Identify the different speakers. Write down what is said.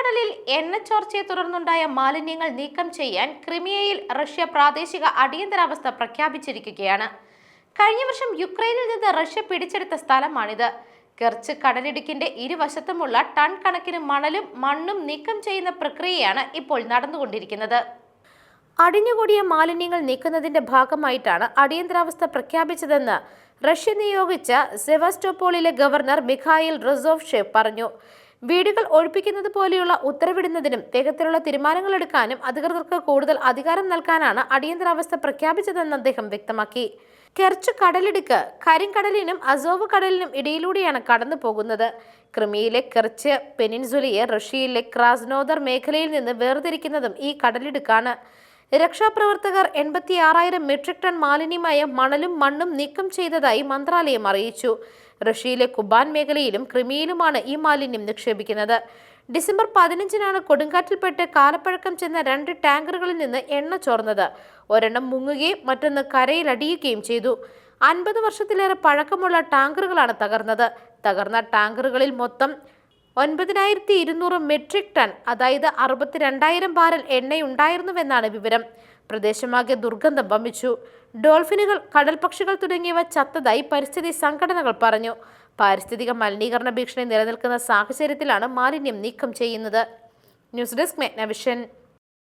Speaker 1: കടലിൽ എണ്ണച്ചോർച്ചയെ തുടർന്നുണ്ടായ മാലിന്യങ്ങൾ നീക്കം ചെയ്യാൻ ക്രിമിയയിൽ റഷ്യ പ്രാദേശിക അടിയന്തരാവസ്ഥ പ്രഖ്യാപിച്ചിരിക്കുകയാണ്. കഴിഞ്ഞ വർഷം യുക്രൈനിൽ നിന്ന് റഷ്യ പിടിച്ചെടുത്ത സ്ഥലമാണിത്. കെർച്ച് കടലിടുക്കിന്റെ ഇരുവശത്തുമുള്ള ടൺ കണക്കിന് മണലും മണ്ണും നീക്കം ചെയ്യുന്ന പ്രക്രിയയാണ് ഇപ്പോൾ നടന്നുകൊണ്ടിരിക്കുന്നത്. അടിഞ്ഞുകൂടിയ മാലിന്യങ്ങൾ നീക്കുന്നതിന്റെ ഭാഗമായിട്ടാണ് അടിയന്തരാവസ്ഥ പ്രഖ്യാപിച്ചതെന്ന് റഷ്യ നിയോഗിച്ച സെവാസ്റ്റോപോളിലെ ഗവർണർ മിഖായിൽ റൊസോവ്ഷെവ് പറഞ്ഞു. വീടുകൾ ഒഴിപ്പിക്കുന്നത് പോലെയുള്ള ഉത്തരവിടുന്നതിനും വേഗത്തിലുള്ള തീരുമാനങ്ങൾ എടുക്കാനും അധികൃതർക്ക് കൂടുതൽ അധികാരം നൽകാനാണ് അടിയന്തരാവസ്ഥ പ്രഖ്യാപിച്ചതെന്ന് അദ്ദേഹം വ്യക്തമാക്കി. കെർച്ച് കടലിടുക്ക് കരിങ്കടലിനും അസോവ് കടലിനും ഇടയിലൂടെയാണ് കടന്നു പോകുന്നത്. ക്രിമിയിലെ കെർച്ച് പെനിൻസുലയെ റഷ്യയിലെ ക്രാസ്നോദർ മേഖലയിൽ നിന്ന് വേർതിരിക്കുന്നതും ഈ കടലിടുക്കാണ്. രക്ഷാപ്രവർത്തകർ എൺപത്തി ആറായിരം മെട്രിക് ടൺ മാലിന്യമായ മണലും മണ്ണും നീക്കം ചെയ്തതായി മന്ത്രാലയം അറിയിച്ചു. റഷ്യയിലെ കുബാൻ മേഖലയിലും ക്രിമിയയിലുമാണ് ഈ മാലിന്യം നിക്ഷേപിക്കുന്നത്. ഡിസംബർ പതിനഞ്ചിനാണ് കൊടുങ്കാറ്റിൽപ്പെട്ട് കാലപ്പഴക്കം ചെന്ന രണ്ട് ടാങ്കറുകളിൽ നിന്ന് എണ്ണ ചോർന്നത്. ഒരെണ്ണം മുങ്ങുകയും മറ്റൊന്ന് കരയിലടിയുകയും ചെയ്തു. അൻപത് വർഷത്തിലേറെ പഴക്കമുള്ള ടാങ്കറുകളാണ് തകർന്നത്. തകർന്ന ടാങ്കറുകളിൽ മൊത്തം ഒൻപതിനായിരത്തി ഇരുന്നൂറ് മെട്രിക് ടൺ അതായത് അറുപത്തിരണ്ടായിരം ബാരൽ എണ്ണയുണ്ടായിരുന്നുവെന്നാണ് വിവരം. പ്രദേശമാകെ ദുർഗന്ധം വമിച്ചു. ഡോൾഫിനുകൾ കടൽപക്ഷികൾ തുടങ്ങിയവ ചത്തതായി പരിസ്ഥിതി സംഘടനകൾ പറഞ്ഞു. പാരിസ്ഥിതിക മലിനീകരണ ഭീഷണി നിലനിൽക്കുന്ന സാഹചര്യത്തിലാണ് മാലിന്യം നീക്കം ചെയ്യുന്നത്. News desk മെഗ്നവിഷൻ